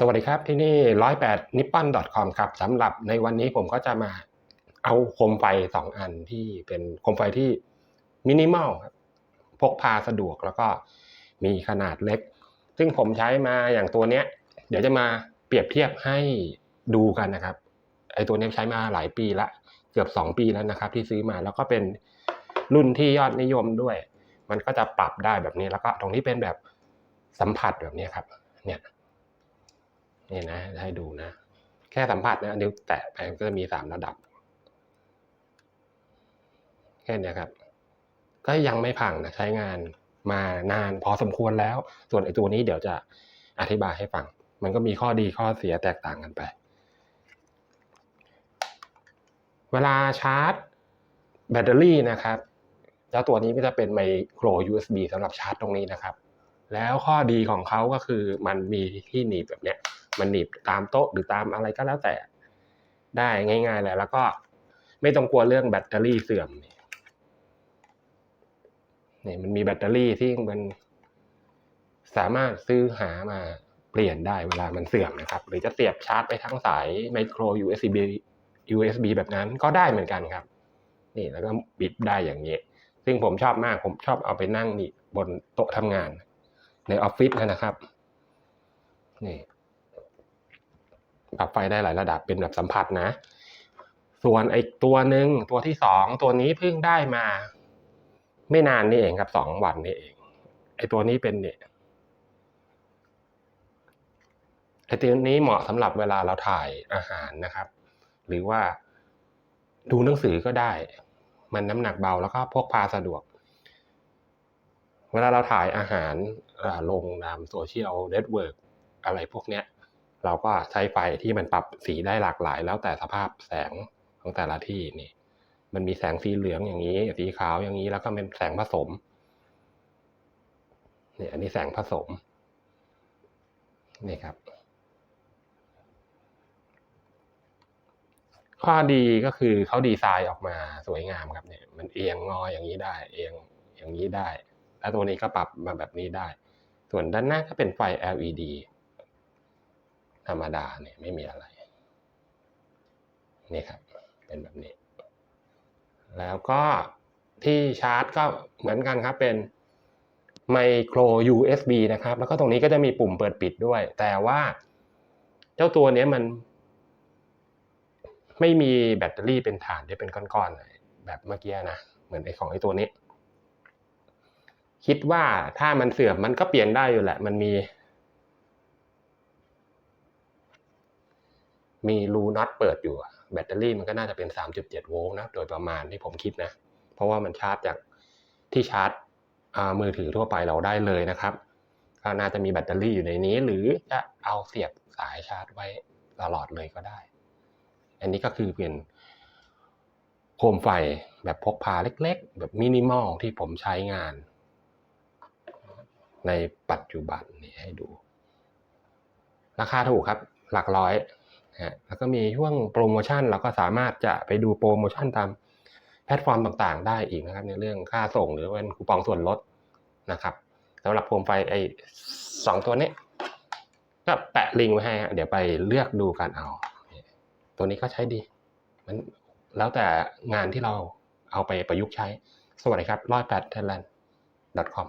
สวัสดีครับที่นี่ร้อยแปดนิปปอน .com ครับสำหรับในวันนี้ผมก็จะมาเอาโคมไฟสองอันที่เป็นโคมไฟที่มินิมอลครับพกพาสะดวกแล้วก็มีขนาดเล็ก ซึ่งผมใช้มาอย่างตัวเนี้ย เดี๋ยวจะมาเปรียบเทียบให้ดูกันนะครับไอตัวนี้ใช้มาหลายปีละ เกือบสองปีแล้วนะครับ ที่ซื้อมาแล้วก็เป็นรุ่นที่ยอดนิยมด้วย มันก็จะปรับได้แบบนี้แล้วก็ตรงที่เป็นแบบสัมผัสแบบนี้ครับเนี่ย นี่นะให้ดูนะ แค่สัมผัสนะนิ้วแตะไปก็จะมีสามระดับ แค่นี้ครับ ก็ยังไม่พังนะใช้งานมานานพอสมควรแล้ว ส่วนไอ้ตัวนี้เดี๋ยวจะอธิบายให้ฟัง มันก็มีข้อดีข้อเสียแตกต่างกันไป เวลาชาร์จแบตเตอรี่นะครับเจ้าตัวนี้ก็จะเป็นไมโคร USB สำหรับชาร์จตรงนี้นะครับ แล้วข้อดีของเขาก็คือมันมีที่หนีบแบบเนี้ย มันหนีบตามโต๊ะหรือตามอะไรก็แล้วแต่ ได้ง่ายๆเลยแล้วก็ไม่ต้องกลัวเรื่องแบตเตอรี่เสื่อมนี่นี่มันมีแบตเตอรี่ที่มันสามารถซื้อหามาเปลี่ยนได้เวลามันเสื่อมนะครับ หรือจะเสียบชาร์จไปทั้งสายไมโคร USB USB แบบนั้นก็ได้เหมือนกันครับ นี่แล้วก็บิดได้อย่างนี้ ซึ่งผมชอบมากผมชอบเอาไปนั่งนี่บนโต๊ะทำงาน ในออฟฟิศนะครับ นี่ ปรับไฟได้หลายระดับเป็นแบบสัมผัสนะ ส่วนไอ้ตัวหนึ่งตัวที่สองตัวนี้เพิ่งได้มา ไม่นานนี่เองครับสองวันนี่เองไอ้ตัวนี้เป็นเนี่ยไอ้ตัวนี้เหมาะสำหรับเวลาเราถ่ายอาหารนะครับ หรือว่าดูหนังสือก็ได้ มันน้ำหนักเบาแล้วก็พกพาสะดวก เวลาเราถ่ายอาหารลงตามโซเชียลเน็ตเวิร์กอะไรพวกเนี้ย เราก็ใช้ไฟที่มันปรับสีได้หลากหลาย แล้วแต่สภาพแสงของแต่ละที่นี่ มันมีแสงสีเหลืองอย่างนี้ สีขาวอย่างนี้ แล้วก็เป็นแสงผสมนี่อันนี้แสงผสมนี่ครับ ข้อดีก็คือเขาดีไซน์ออกมาสวยงามครับเนี่ย มันเอียงงออย่างนี้ได้ เอียงอย่างนี้ได้ แล้วตัวนี้ก็ปรับมาแบบนี้ได้ ส่วนด้านหน้าก็เป็นไฟ LED ธรรมดาเนี่ยไม่มีอะไร นี่ครับเป็นแบบนี้ แล้วก็ที่ชาร์จก็เหมือนกันครับเป็นไมโคร USB นะครับ แล้วก็ตรงนี้ก็จะมีปุ่มเปิดปิดด้วย แต่ว่าเจ้าตัวนี้มัน ไม่มีแบตเตอรี่เป็นฐานที่เป็นก้อนๆแบบเมื่อกี้นะ เหมือนไอของไอตัวนี้ คิดว่าถ้ามันเสื่อมมันก็เปลี่ยนได้อยู่แหละ มันมี มีรูน็อตเปิดอยู่ แบตเตอรี่มันก็น่าจะเป็น 3.7 โวลต์นะ โดยประมาณที่ผมคิดนะ เพราะว่ามันชาร์จจากที่ชาร์จมือถือทั่วไปเราได้เลยนะครับ ก็น่าจะมีแบตเตอรี่อยู่ในนี้ หรือจะเอาเสียบสายชาร์จไว้ตลอดเลยก็ได้ อันนี้ก็คือเป็นโคมไฟแบบพกพาเล็กๆ แบบมินิมอลที่ผมใช้งาน ในปัจจุบันนี่ให้ดู ราคาถูกครับ หลักร้อย ฮะแล้วก็มีช่วงโปรโมชั่นเราก็สามารถจะไปดูโปรโมชั่นตามแพลตฟอร์มต่างๆ ได้อีกนะครับ ในเรื่องค่าส่งหรือเป็นคูปองส่วนลดนะครับสำหรับโคมไฟไอ้สองตัวนี้ ก็แปะลิงก์ไว้ให้เดี๋ยวไปเลือกดูกันเอา ตัวนี้ก็ใช้ดี มันแล้วแต่งานที่เราเอาไปประยุกต์ใช้ สวัสดีครับร้อยแปด thailand com